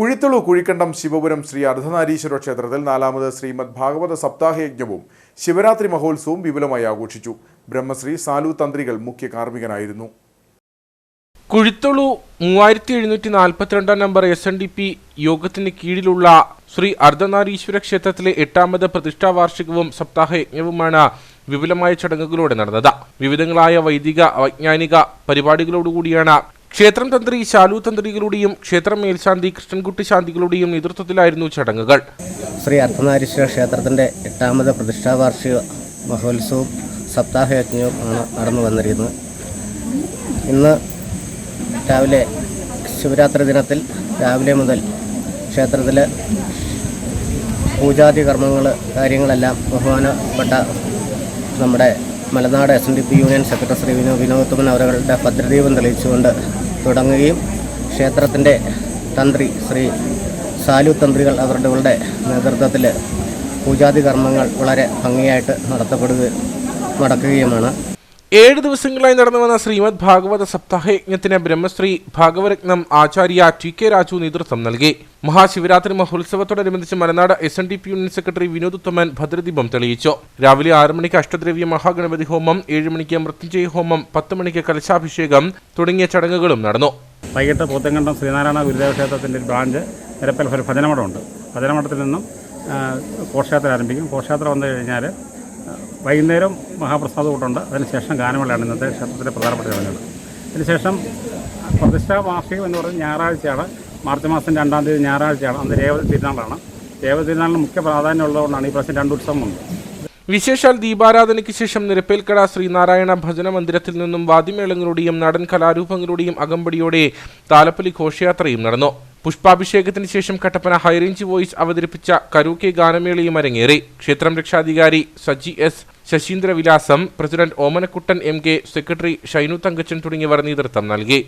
കുഴിത്തുളു കുഴിക്കണ്ടം ശിവപുരം ശ്രീ അർദ്ധനാരീശ്വര ക്ഷേത്രത്തിൽ നാലാമത് ശ്രീമദ് ഭാഗവത സപ്താഹയജ്ഞവും ശിവരാത്രി മഹോത്സവവും വിപുലമായി ആഘോഷിച്ചു. ബ്രഹ്മശ്രീ സാലു തന്ത്രികൾ മുഖ്യ കാർമ്മികനായിരുന്നു. കുഴിത്തുളു മൂവായിരത്തി എഴുന്നൂറ്റി നാൽപ്പത്തിരണ്ടാം number S N D P യോഗത്തിന് കീഴിലുള്ള ശ്രീ അർദ്ധനാരീശ്വര ക്ഷേത്രത്തിലെ എട്ടാമത് പ്രതിഷ്ഠാ വാർഷികവും സപ്താഹയജ്ഞവുമാണ് വിപുലമായ ചടങ്ങുകളോടെ നടന്നത്. വിവിധങ്ങളായ വൈദിക വൈജ്ഞാനിക പരിപാടികളോടുകൂടിയാണ് ക്ഷേത്രം തന്ത്രി ശാലു തന്ത്രികളുടെയും ക്ഷേത്രം മേൽശാന്തി കൃഷ്ണൻകുട്ടി ശാന്തികളുടെയും നേതൃത്വത്തിലായിരുന്നു ചടങ്ങുകൾ. ശ്രീ അർദ്ധനാരീശ്വര ക്ഷേത്രത്തിന്റെ എട്ടാമത് പ്രതിഷ്ഠാവാർഷിക മഹോത്സവവും സപ്താഹയജ്ഞവും ആണ് നടന്നു വന്നിരിക്കുന്നത്. ഇന്ന് രാവിലെ ശിവരാത്രി ദിനത്തിൽ രാവിലെ മുതൽ ക്ഷേത്രത്തിൽ പൂജാതി കർമ്മങ്ങൾ കാര്യങ്ങളെല്ലാം ബഹുമാനപ്പെട്ട നമ്മുടെ Malanad S N D P union secretary Sri വിനോ വിനോദത്തുമൻ അവരുടെ ഭദ്രദീപം തെളിയിച്ചുകൊണ്ട് തുടങ്ങുകയും ക്ഷേത്രത്തിന്റെ തന്ത്രി ശ്രീ സാലു തന്ത്രികൾ അവരുടെ നേതൃത്വത്തിൽ പൂജാതി കർമ്മങ്ങൾ വളരെ ഭംഗിയായിട്ട് നടത്തപ്പെടുക നടക്കുകയുമാണ്. ഏഴ് ദിവസങ്ങളായി നടന്നു വന്ന ശ്രീമദ് ഭാഗവത സപ്താഹയജ്ഞത്തിന് ബ്രഹ്മശ്രീ ഭാഗവരത്നം ആചാര്യ ടി കെ രാജു നേതൃത്വം നൽകി. Mahashivratri മഹോത്സവത്തോടനുബന്ധിച്ച് Malanad S N D P union secretary Vinod Uthaman ഭദ്രദീപം തെളിയിച്ചു. രാവിലെ ആറ് മണിക്ക് അഷ്ടദ്രവ്യ മഹാഗണപതി ഹോമം ഏഴ് മണിക്ക് മൃത്യുഞ്ജയ ഹോമം പത്ത് മണിക്ക് കലശാഭിഷേകം തുടങ്ങിയ ചടങ്ങുകളും നടന്നു. വൈകിട്ട് പോത്തങ്കണ്ടം ശ്രീനാരായണ ഗുരുദേവ ക്ഷേത്രത്തിന്റെ ബ്രാഞ്ച് നിരപ്പൽ ഭജനമഠമുണ്ട്. ഭജനമഠത്തിൽ നിന്നും ഘോഷയാത്ര ആരംഭിക്കും. ഘോഷയാത്ര വന്നു കഴിഞ്ഞാൽ വൈകുന്നേരം മഹാപ്രസാദ കൂട്ടുണ്ട്. അതിനുശേഷം ഗാനമേളയാണ് ഇന്നത്തെ ക്ഷേത്രത്തിലെ പ്രധാനപ്പെട്ട ചടങ്ങുകൾ. അതിനുശേഷം പ്രതിഷ്ഠാ വാർഷികം എന്ന് പറയുന്നത് ഞായറാഴ്ചയാണ്. മാർച്ച് മാസം രണ്ടാം തീയതി ഞായറാഴ്ചയാണ്. അന്ന് രേവതി തിരുനാളാണ്. രേവതി തിരുനാളിന് മുഖ്യ പ്രാധാന്യം ഉള്ളതുകൊണ്ടാണ് ഈ പ്രാവശ്യം രണ്ട് ഉത്സവമുണ്ട് വിശേഷാൽ ദീപാരാധനയ്ക്ക് ശേഷം നിരപ്പേൽക്കട ശ്രീനാരായണ ഭജന മന്ദിരത്തിൽ നിന്നും വാദ്യമേളങ്ങളുടെയും നടൻ കലാരൂപങ്ങളുടെയും അകമ്പടിയോടെ താലപ്പലി ഘോഷയാത്രയും നടന്നു. പുഷ്പാഭിഷേകത്തിന് ശേഷം കട്ടപ്പന ഹൈറേഞ്ച് വോയിസ് അവതരിപ്പിച്ച കരൂക്കെ ഗാനമേളയും അരങ്ങേറി. ക്ഷേത്രം രക്ഷാധികാരി സജി എസ് ശശീന്ദ്ര വിലാസം president Omanakuttan M K secretary Shainu Thankachan തുടങ്ങിയവർ നേതൃത്വം നൽകി.